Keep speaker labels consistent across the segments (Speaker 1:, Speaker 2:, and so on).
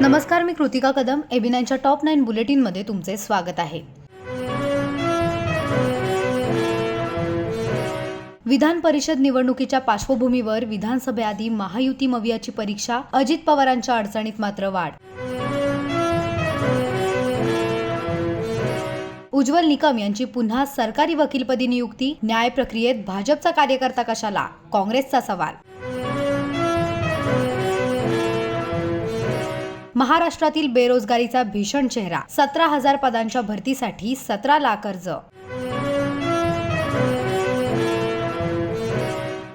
Speaker 1: नमस्कार मी कृतिका कदम. एबीनाईनच्या टॉप नाईन बुलेटिनमध्ये तुमचे स्वागत आहे. विधान परिषद निवडणुकीच्या पार्श्वभूमीवर विधानसभेआधी महायुती मवियाची परीक्षा अजित पवारांच्या अडचणीत मात्र वाढ. उज्ज्वल निकम यांची पुन्हा सरकारी वकीलपदी नियुक्ती न्याय प्रक्रियेत भाजपचा कार्यकर्ता कशाला? काँग्रेसचा सवाल महाराष्ट्रातील बेरोजगारीचा भीषण चेहरा. सतरा हजार पदांच्या भरतीसाठी सतरा लाख अर्ज.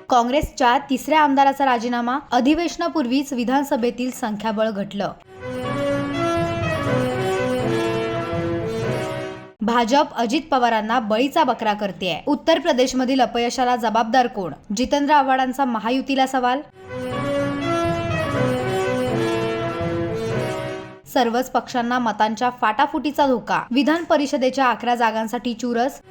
Speaker 1: काँग्रेसच्या तिसऱ्या आमदाराचा राजीनामा अधिवेशनापूर्वीच विधानसभेतील संख्याबळ घटलं. भाजप अजित पवारांना बळीचा बकरा करते उत्तर प्रदेशमधील अपयशाला जबाबदार कोण? जितेंद्र आव्हाडांचा महायुतीला सवाल? सर्वच पक्षांना मतांच्या फाटाफुटीचा धोका. विधान परिषदेच्या अकरा जागांसाठी चुरस.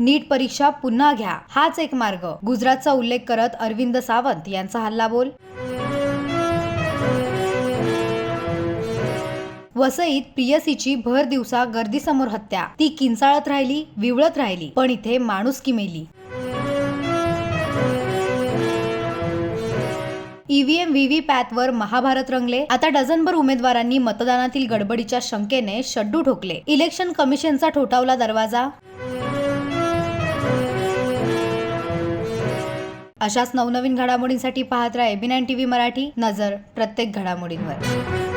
Speaker 1: नीट परीक्षा पुन्हा घ्या. हाच एक मार्ग. गुजरातचा उल्लेख करत अरविंद सावंत यांचा हल्लाबोल. वसईत प्रियसीची भर दिवसा गर्दीसमोर हत्या. ती किंचाळत राहिली विवळत राहिली पण इथे माणूस मेली ईव्हीएम व्हीव्ही पॅथवर महाभारत रंगले. आता डझनभर उमेदवारांनी मतदानातील गडबडीच्या शंकेने शड्डू ठोकले. इलेक्शन कमिशनचा ठोठावला दरवाजा. अशाच नवनवीन घडामोडींसाठी पाहत राहा एबी नाईन टीव्ही मराठी. नजर प्रत्येक घडामोडींवर.